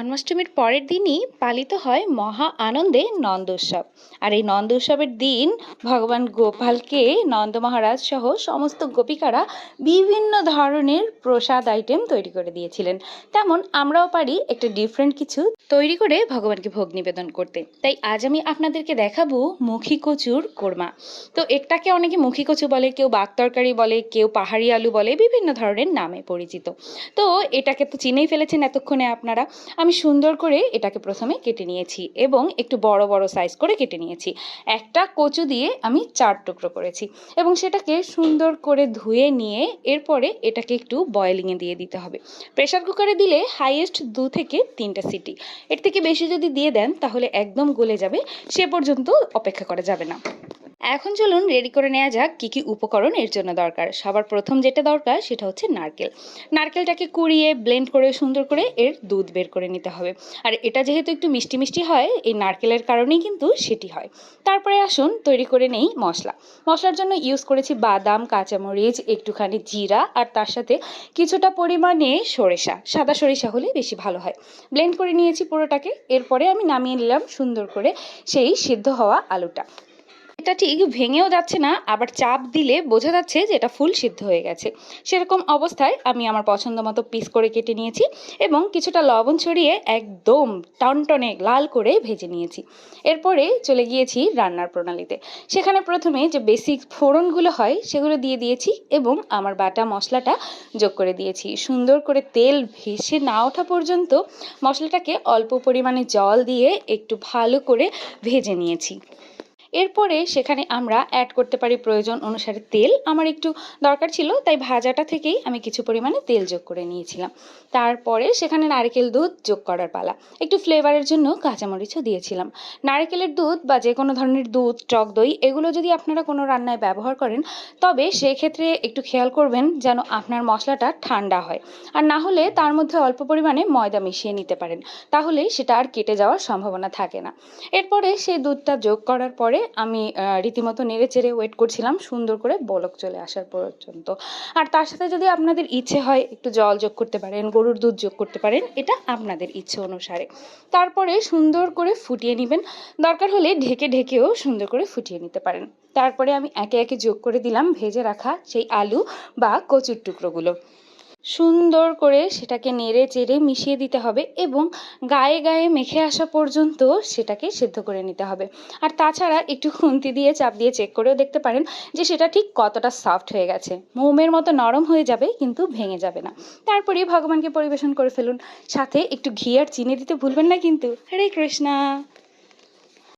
জন্মাষ্টমীর পরের দিনই পালিত হয় মহা আনন্দে নন্দোৎসব। আর এই নন্দোৎসবের দিন ভগবান গোপালকে নন্দ মহারাজ সহ সমস্ত গোপিকারা বিভিন্ন ধরনের প্রসাদ আইটেম তৈরি করে দিয়েছিলেন। তেমন আমরাও পারি একটা ডিফারেন্ট কিছু তৈরি করে ভগবানকে ভোগ নিবেদন করতে। তাই আজ আমি আপনাদেরকে দেখাবো মুখী কচুর কোরমা। তো একটাকে অনেকে মুখী কচু বলে, কেউ বাগ তরকারি বলে, কেউ পাহাড়ি আলু বলে, বিভিন্ন ধরনের নামে পরিচিত। তো এটাকে তো চিনেই ফেলেছেন এতক্ষণে আপনারা। আমি সুন্দর করে এটাকে প্রথমে কেটে নিয়েছি এবং একটু বড় বড় সাইজ করে কেটে নিয়েছি। একটা কচু দিয়ে আমি চার টুকরো করেছি এবং সেটাকে সুন্দর করে ধুয়ে নিয়ে এরপরে এটাকে একটু বয়েলিংয়ে দিয়ে দিতে হবে। প্রেশার কুকারে দিলে হাইয়েস্ট দু থেকে তিনটা সিটি। এর থেকে বেশি যদি দিয়ে দেন তাহলে একদম গলে যাবে, সে পর্যন্ত অপেক্ষা করা যাবে না। এখন চলুন রেডি করে নেওয়া যাক কী কী উপকরণ এর জন্য দরকার। সবার প্রথম যেটা দরকার সেটা হচ্ছে নারকেল। নারকেলটাকে কুড়িয়ে ব্লেন্ড করে, সুন্দর করে এর দুধ বের করে নিতে হবে। আর এটা যেহেতু একটু মিষ্টি মিষ্টি হয়, এই নারকেলের কারণেই কিন্তু সেটি হয়। তারপরে আসুন তৈরি করে নেই মশলা। মশলার জন্য ইউজ করেছি বাদাম, কাঁচামরিচ, একটুখানি জিরা আর তার সাথে কিছুটা পরিমাণে সরিষা। সাদা সরিষা হলে বেশি ভালো হয়। ব্লেন্ড করে নিয়েছি পুরোটাকে। এরপরে আমি নামিয়ে নিলাম সুন্দর করে সেই সিদ্ধ হওয়া আলুটা। এটা ঠিক ভেঙেও যাচ্ছে না, আবার চাপ দিলে বোঝা যাচ্ছে যে এটা ফুল সিদ্ধ হয়ে গেছে। সেরকম অবস্থায় আমি আমার পছন্দ মতো পিস করে কেটে নিয়েছি এবং কিছুটা লবণ ছড়িয়ে একদম টনটনে লাল করে ভেজে নিয়েছি। এরপরে চলে গিয়েছি রান্নার প্রণালীতে। সেখানে প্রথমে যে বেসিক ফোড়নগুলো হয় সেগুলো দিয়ে দিয়েছি এবং আমার বাটা মশলাটা যোগ করে দিয়েছি। সুন্দর করে তেল ভেসে না ওঠা পর্যন্ত মশলাটাকে অল্প পরিমাণে জল দিয়ে একটু ভালো করে ভেজে নিয়েছি। এরপরে সেখানে আমরা অ্যাড করতে পারি প্রয়োজন অনুসারে তেল। আমার একটু দরকার ছিল, তাই ভাজাটা থেকেই আমি কিছু পরিমাণে তেল যোগ করে নিয়েছিলাম। তারপরে সেখানে নারকেল দুধ যোগ করার পালা। একটু ফ্লেভারের জন্য কাঁচামরিচও দিয়েছিলাম। নারকেলের দুধ বা যে কোনো ধরনের দুধ, টক দই, এগুলো যদি আপনারা কোনো রান্নায় ব্যবহার করেন, তবে সেক্ষেত্রে একটু খেয়াল করবেন যেন আপনার মশলাটা ঠান্ডা হয়। আর না হলে তার মধ্যে অল্প পরিমাণে ময়দা মিশিয়ে নিতে পারেন। তাহলে সেটা আর কেটে যাওয়ার সম্ভাবনা থাকে না। এরপরে সেই দুধটা যোগ করার পরে আমি রীতিমতো নেড়ে চেড়ে ওয়েট করছিলাম, সুন্দর করে বলক চলে আসার পর্যন্ত। আর তার সাথে যদি আপনাদের ইচ্ছে হয়, একটু জল যোগ করতে পারেন, গরুর দুধ যোগ করতে পারেন, এটা আপনাদের ইচ্ছে অনুসারে। তারপরে সুন্দর করে ফুটিয়ে নেবেন। দরকার হলে ঢেকে ঢেকেও সুন্দর করে ফুটিয়ে নিতে পারেন। তারপরে আমি একে একে যোগ করে দিলাম, ভেজে রাখা সেই আলু বা কচুর টুকরোগুলো। সুন্দর করে সেটাকে নেড়ে চেড়ে মিশিয়ে দিতে হবে এবং গায়ে গায়ে মেখে আসা পর্যন্ত সেটাকে সেদ্ধ করে নিতে হবে। আর তাছাড়া একটু খুন্তি দিয়ে চাপ দিয়ে চেক করেও দেখতে পারেন যে সেটা ঠিক কতটা সফট হয়ে গেছে। মোমের মতো নরম হয়ে যাবে কিন্তু ভেঙে যাবে না। তারপরেই ভগবানকে পরিবেশন করে ফেলুন। সাথে একটু ঘি আর চিনি দিতে ভুলবেন না কিন্তু। হরে কৃষ্ণা।